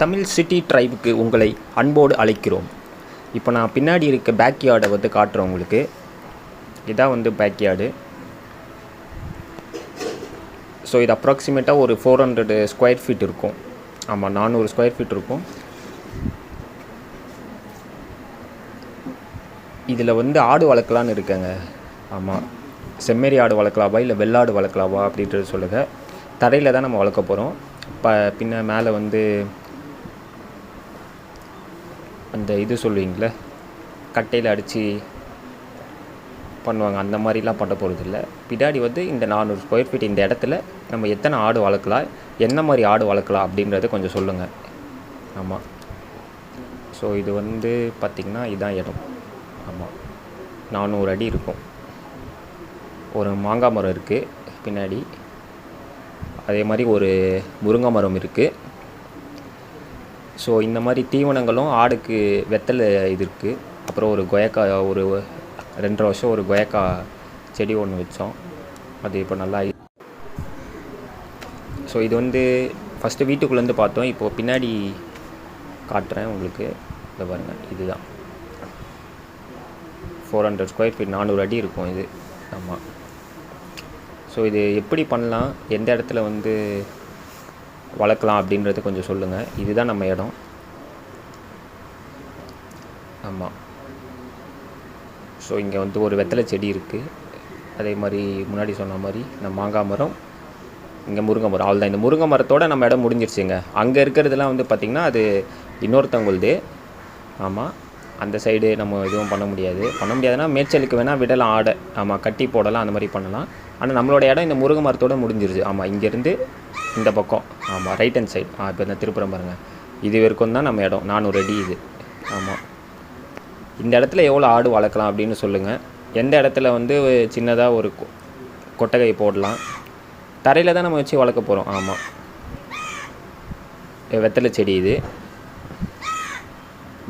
Tamil city ட்ரைவுக்கு உங்களை அன்போடு அழைக்கிறோம். இப்போ நான் பின்னாடி இருக்க பேக்யார்டை வந்து காட்டுறேன் உங்களுக்கு. இதான் வந்து பேக்யார்டு ஸோ இது அப்ராக்சிமேட்டாக ஒரு ஃபோர் ஹண்ட்ரடு ஸ்கொயர் ஃபீட் இருக்கும். ஆமாம் நானூறு ஸ்கொயர் ஃபீட் இருக்கும். இதில் வந்து ஆடு வளர்க்கலான்னு இருக்கேங்க. ஆமாம் செம்மறி ஆடு வளர்க்கலாவா இல்லை வெள்ளாடு வளர்க்கலாவா அப்படின்றது சொல்லுங்கள் தரையில் தான் நம்ம வளர்க்க போகிறோம் ப பின்ன மேலே வந்து அந்த இது சொல்லுவீங்களே கட்டையில் அடித்து பண்ணுவாங்க. அந்த மாதிரிலாம் பண்ண போகிறது இல்லை பின்னாடி வந்து இந்த நானூறு ஸ்கொயர் ஃபீட் இந்த இடத்துல நம்ம எத்தனை ஆடு வளர்க்கலாம் என்ன மாதிரி ஆடு வளர்க்கலாம் அப்படின்றத கொஞ்சம் சொல்லுங்கள் ஆமாம் ஸோ இது வந்து பார்த்திங்கன்னா இதுதான் இடம். ஆமாம் நானூறு அடி இருக்கும். ஒரு மாங்காய் மரம் இருக்குது பின்னாடி. அதே மாதிரி ஒரு முருங்கை மரம் இருக்குது ஸோ இந்த மாதிரி தீவனங்களும் ஆடுக்கு வெத்தலை இது இருக்குது அப்புறம் ஒரு கொயக்கா ஒரு ரெண்டரை வருஷம் ஒரு கொயக்கா செடி ஒன்று வச்சோம். அது இப்போ நல்லா ஸோ இது வந்து ஃபஸ்ட்டு வீட்டுக்குள்ளேருந்து பார்த்தோம். இப்போது பின்னாடி காட்டுறேன் உங்களுக்கு. இதை பாருங்கள் இதுதான். ஃபோர் ஹண்ட்ரட் ஸ்கொயர் ஃபீட் நானூறு அடி இருக்கும் இது. ஆமாம் ஸோ இது எப்படி பண்ணலாம்? எந்த இடத்துல வந்து வளர்க்கலாம் அப்படின்றது கொஞ்சம் சொல்லுங்கள் இதுதான் நம்ம இடம். ஆமாம் ஸோ இங்கே வந்து ஒரு வெத்தலை செடி இருக்குது அதே மாதிரி முன்னாடி சொன்ன மாதிரி நம்ம மாங்காய் மரம் இங்கே முருங்கை மரம் அவ்வளோதான் இந்த முருங்கை மரத்தோட நம்ம இடம் முடிஞ்சிருச்சுங்க. அங்கே இருக்கிறதுலாம் வந்து பார்த்திங்கன்னா அது இன்னொருத்தவங்களுது. ஆமாம் அந்த சைடு நம்ம எதுவும் பண்ண முடியாது. பண்ண முடியாதுன்னா மேய்ச்சலுக்கு வேணால் விடலாம் ஆடை. ஆமாம் கட்டி போடலாம் அந்த மாதிரி பண்ணலாம். ஆனால் நம்மளோட இடம் இந்த முருங்கை மரத்தோட முடிஞ்சிருச்சு. ஆமாம் இங்கேருந்து இந்த பக்கம். ஆமாம் ரைட் ஹேண்ட் சைடு ஆ இப்போ இந்த திருப்புறம் பாருங்கள் இது வரைக்கும் தான் நம்ம இடம். நானூறு அடி இது. ஆமாம் இந்த இடத்துல எவ்வளோ ஆடு வளர்க்கலாம் அப்படின்னு சொல்லுங்கள் எந்த இடத்துல வந்து சின்னதாக ஒரு கொ- கொட்டகை போடலாம். தரையில் தான் நம்ம வச்சு வளர்க்க போகிறோம் ஆமாம் வெத்தலை செடி இது.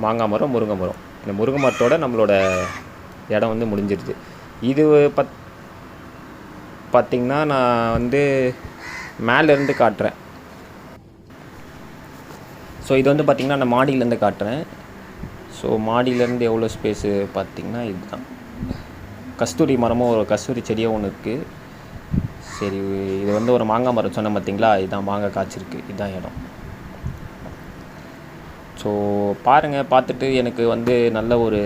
மாங்காய் மரம் முருங்கை மரம். இந்த முருங்கை மரத்தோட நம்மளோட இடம் வந்து முடிஞ்சிருது இது பத் பார்த்திங்கன்னா நான் வந்து மேலேருந்து காட்டுறேன். ஸோ இது வந்து பார்த்திங்கன்னா நான் மாடியிலேருந்து காட்டுறேன். ஸோ மாடியிலேருந்து எவ்வளோ ஸ்பேஸு பார்த்திங்கன்னா இதுதான். கஸ்தூரி மரமும் ஒரு கஸ்தூரி செடியும் ஒன்று இருக்குது சரி இது வந்து ஒரு மாங்காய் மரம் சொன்னேன் பார்த்தீங்களா இதுதான் மாங்காய் காய்ச்சிருக்கு. இதுதான் இடம். ஸோ பாருங்கள் பார்த்துட்டு எனக்கு வந்து நல்ல ஒரு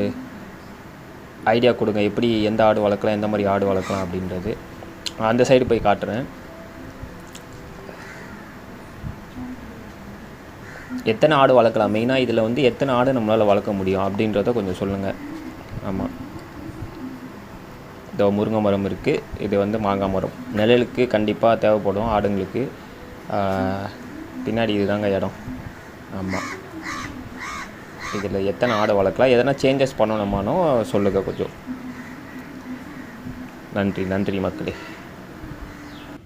ஐடியா கொடுங்க. எப்படி எந்த ஆடு வளர்க்கலாம் எந்த மாதிரி ஆடு வளர்க்கலாம் அப்படின்றது. அந்த சைடு போய் காட்டுறேன். எத்தனை ஆடு வளர்க்கலாம்? மெயினாக இதில் வந்து எத்தனை ஆடு நம்மளால் வளர்க்க முடியும் அப்படின்றத கொஞ்சம் சொல்லுங்கள் ஆமாம் இதோ முருங்கை மரம் இருக்குது இது வந்து மாங்காய் மரம். நிழலுக்கு கண்டிப்பாக தேவைப்படும் ஆடுங்களுக்கு. பின்னாடி இதுதாங்க இடம். ஆமாம் இதில் எத்தனை ஆடு வளர்க்கலாம்? எதனா சேஞ்சஸ் பண்ணணுமானோ சொல்லுங்கள் கொஞ்சம். நன்றி நன்றி மக்களே.